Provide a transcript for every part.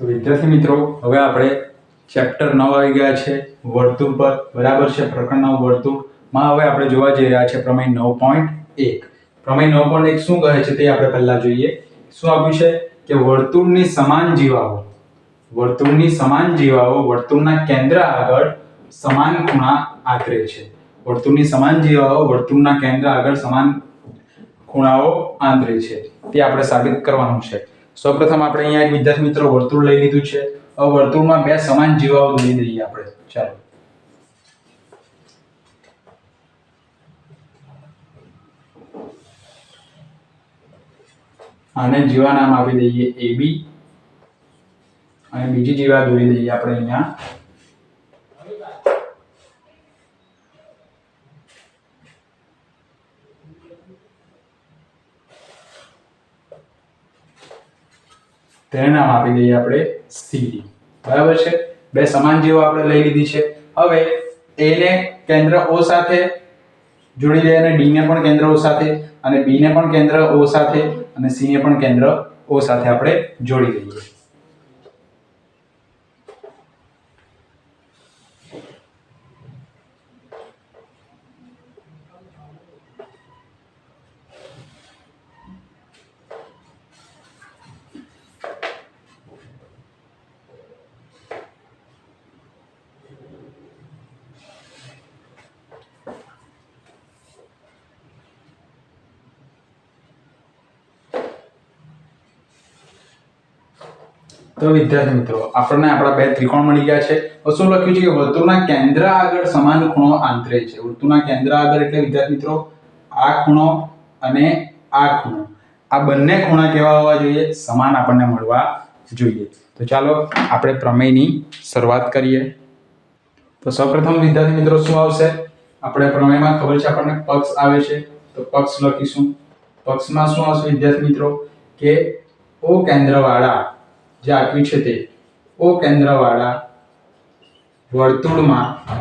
તો વિદ્યાર્થી મિત્રો, હવે આપણે ચેપ્ટર નવ આવી ગયા છે, વર્તુળ પર. બરાબર છે, પ્રકરણ નવ વર્તુળમાં હવે આપણે જોવા જઈ રહ્યા છે પ્રમેય નવ પોઈન્ટ એક. પ્રમેય નવ પોઈન્ટ એક શું કહે છે તે આપણે પહેલા જોઈએ. શું આપ્યું છે? કે વર્તુળની સમાન જીવાઓ, વર્તુળની સમાન જીવાઓ વર્તુળના કેન્દ્ર આગળ સમાન ખૂણા આંતરે છે. વર્તુળની સમાન જીવાઓ વર્તુળના કેન્દ્ર આગળ સમાન ખૂણાઓ આંતરે છે. તે આપણે સાબિત કરવાનું છે. સૌપ્રથમ આપણે અહીંયા એક વિદ્યાર્થી મિત્રો વર્તુળ લઈ લીધું છે. હવે વર્તુળમાં બે સમાન જીવાઓ દોરી દઈએ આપણે. ચાલો. આને જીવા નામ આપી દઈએ એ બી. અને બીજી જીવા દોરી દઈએ આપણે અહીંયા. તેને નામ આપી દઈએ આપણે સીડી બરાબર છે? બે સમાન જીવો આપણે લઈ લીધી છે. હવે એ ને કેન્દ્ર ઓ સાથે જોડી દઈએ અને ડી ને પણ કેન્દ્ર ઓ સાથે અને બી ને પણ કેન્દ્ર ઓ સાથે અને સી ને પણ કેન્દ્ર ઓ સાથે આપણે જોડી દઈએ. તો વિદ્યાર્થી મિત્રો, આપણને આપણા બે ત્રિકોણ મળી ગયા છે. શું લખ્યું છે કે વર્તુળના કેન્દ્ર આગળ સમાન ખૂણો આંતરે છે. વર્તુળના કેન્દ્ર આગળ એટલે વિદ્યાર્થી મિત્રો, આ ખૂણો અને આ ખૂણો. આ બંને ખૂણા કેવા હોવા જોઈએ? સમાન આપણને મળવા જોઈએ. તો ચાલો આપણે પ્રમેયની શરૂઆત કરીએ. તો સૌપ્રથમ વિદ્યાર્થી મિત્રો, શું આવશે? આપણે પ્રમેયમાં ખબર છે આપણને પક્ષ આવે છે. તો પક્ષ લખીશું. પક્ષમાં શું આવશે વિદ્યાર્થી મિત્રો? કે ઓ કેન્દ્રવાળા જે આપ્યું છે તે. ઓ કેન્દ્રવાળા, વર્તુળમાં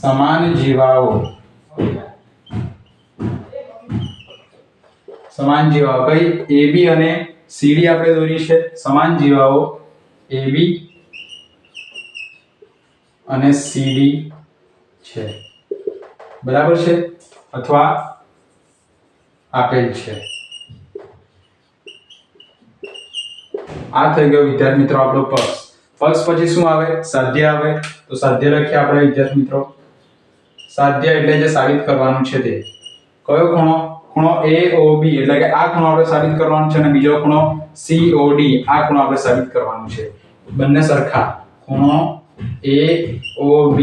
સમાન જીવાઓ. સમાન જીવાઓ. કઈ? બી અને સીડી આપણે દોરી છે. સમાન જીવાઓ. AB અને સીડી છે. બરાબર છે? અથવા આપેલ છે. આ થઈ ગયો વિદ્યાર્થી મિત્રો આપણો પક્ષ. પક્ષ પછી શું આવે? સાધ્ય આવે. તો સાધ્ય લખીએ આપણે વિદ્યાર્થી મિત્રો. સાધ્ય એટલે જે સાબિત કરવાનું છે તે. કયો ખૂણો? ખૂણો બી એટલે કે આ ખૂણો આપણે સાબિત કરવાનો છે અને બીજો ખૂણો COD આ ખૂણો આપણે સાબિત કરવાનું છે. બંને સરખા. ખૂણો AOB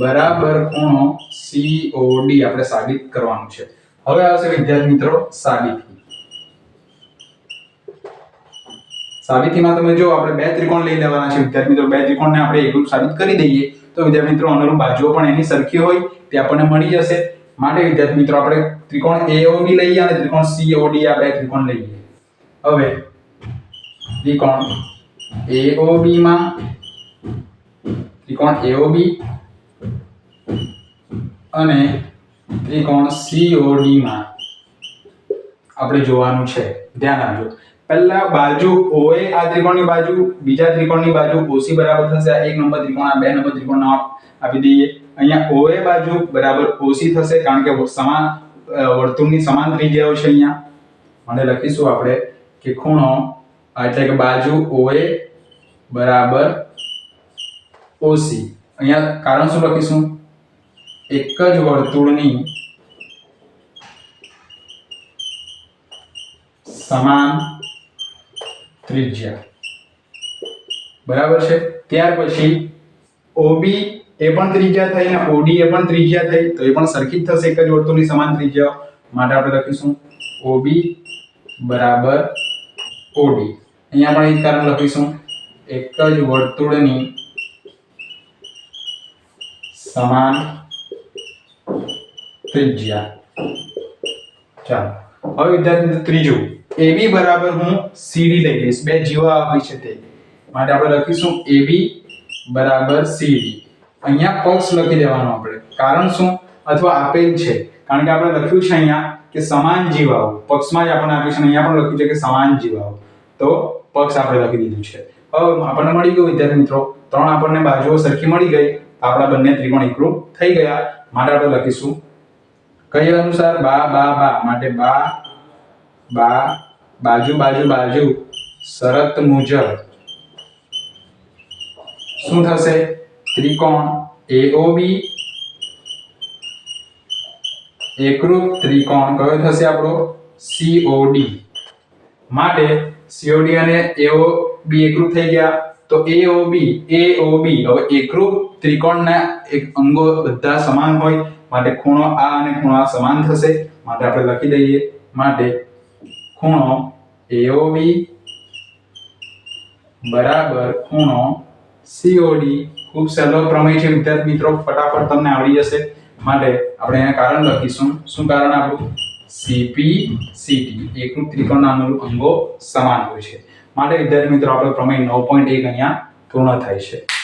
બરાબર ખૂણો COD આપણે સાબિત કરવાનું છે. હવે આવશે વિદ્યાર્થી મિત્રો સાબિતી. સાબિતીમાં તમે જો આપણે બે ત્રિકોણ લઈ લેવાના છે, વિદ્યાર્થી મિત્રો, બે ત્રિકોણને આપણે એકરૂપ સાબિત કરી દઈએ, તો વિદ્યાર્થી મિત્રો, અનુરૂપ બાજુઓ પણ એની સરખી હોય, તે આપણને મળી જશે. માટે વિદ્યાર્થી મિત્રો, આપણે ત્રિકોણ AOB લઈએ અને ત્રિકોણ COD આ બે ત્રિકોણ લઈએ. હવે, ત્રિકોણ AOB માં, ત્રિકોણ AOB અને ત્રિકોણ COD માં. આપણે જોવાનું છે. ધ્યાન આપજો. પહેલા બાજુ OA આ ત્રિકોણની બાજુ બીજા ત્રિકોણની બાજુ OC બરાબર થશે. આ એક નંબર ત્રિકોણ આ બે નંબર ત્રિકોણ આપી દઈએ. અહીંયા OA બાજુ બરાબર OC થશે કારણ કે સમાન અ, વર્તુળની સમાન ત્રિજ્યાઓ છે અહીંયા. માટે લખીશું આપણે કે ખૂણો અ, એટલે કે બાજુ OA બરાબર OC અહીંયા કારણ શું લખીશું? એક જ વર્તુળની સમાન ત્રિજ્યા બરાબર છે? ત્યાર પછી ઓબી એ પણ ત્રિજ્યા થઈ ને ઓડી એ પણ ત્રિજ્યા થઈ, તો એ પણ સરખી જ થશે એક જ વર્તુળની સમાન ત્રિજ્યા. માટે આપણે લખીશું ઓબી બરાબર ઓડી અહીંયા પણ એ જ કારણ લખીશું. એક જ વર્તુળની સમાન ત્રિજ્યા. ચાલો. હવે વિદ્યાર્થી ત્રીજું. AB બરાબર હું CD લઈ લઈશ. બે જીવા આપી છે તે. માટે આપણે લખીશું AB બરાબર CD. અહીંયા પક્ષ લખી દેવાનો આપણે. કારણ શું? અથવા આપેલ છે. કારણ કે આપણે લખ્યું છે અહીંયા કે સમાન જીવાઓ. પક્ષમાં જ આપણને આપ્યું છે અહીંયા પણ લખ્યું છે કે સમાન જીવાઓ. તો પક્ષ આપણે લખી દીધું છે. હવે આપણને મળી ગયું વિદ્યાર્થી મિત્રો. ત્રણ આપણને બાજુઓ સરખી મળી ગઈ. આપણા બંને ત્રિકોણ એકરૂપ થઈ ગયા. માટે આપણે લખીશું. કઈ અનુસાર બા બા બા. માટે બા બા બાજુ બાજુ બાજુ. શરત મુજબ. શું થશે? ત્રિકોણ એઓબી એકરૂપ ત્રિકોણ કયો થશે આપણો? સીઓડી માટે સીઓડી અને એઓ બી એકરૂપ થઈ ગયા. તો એઓબી એઓબી હવે એકરૂપ ત્રિકોણના એક અંગો બધા સમાન હોય. માટે ખૂણો આ અને ખૂણો આ સમાન થશે. માટે આપણે લખી દઈએ. માટે ખૂણો એઓબી બરાબર ખૂણો સીઓડી ખૂબ સહેલો પ્રમેય છે. વિદ્યાર્થી મિત્રો, ફટાફટ તમને આવડી જશે. માટે આપણે અહીંયા કારણ લખીશું. શું કારણ આપણું? સીપી સીટી એકરૂપ ત્રિકોણના અનુરૂપ અંગો સમાન હોય છે. માટે વિદ્યાર્થી મિત્રો, આપણો પ્રમેય 9.1 અહીંયા પૂર્ણ થાય છે.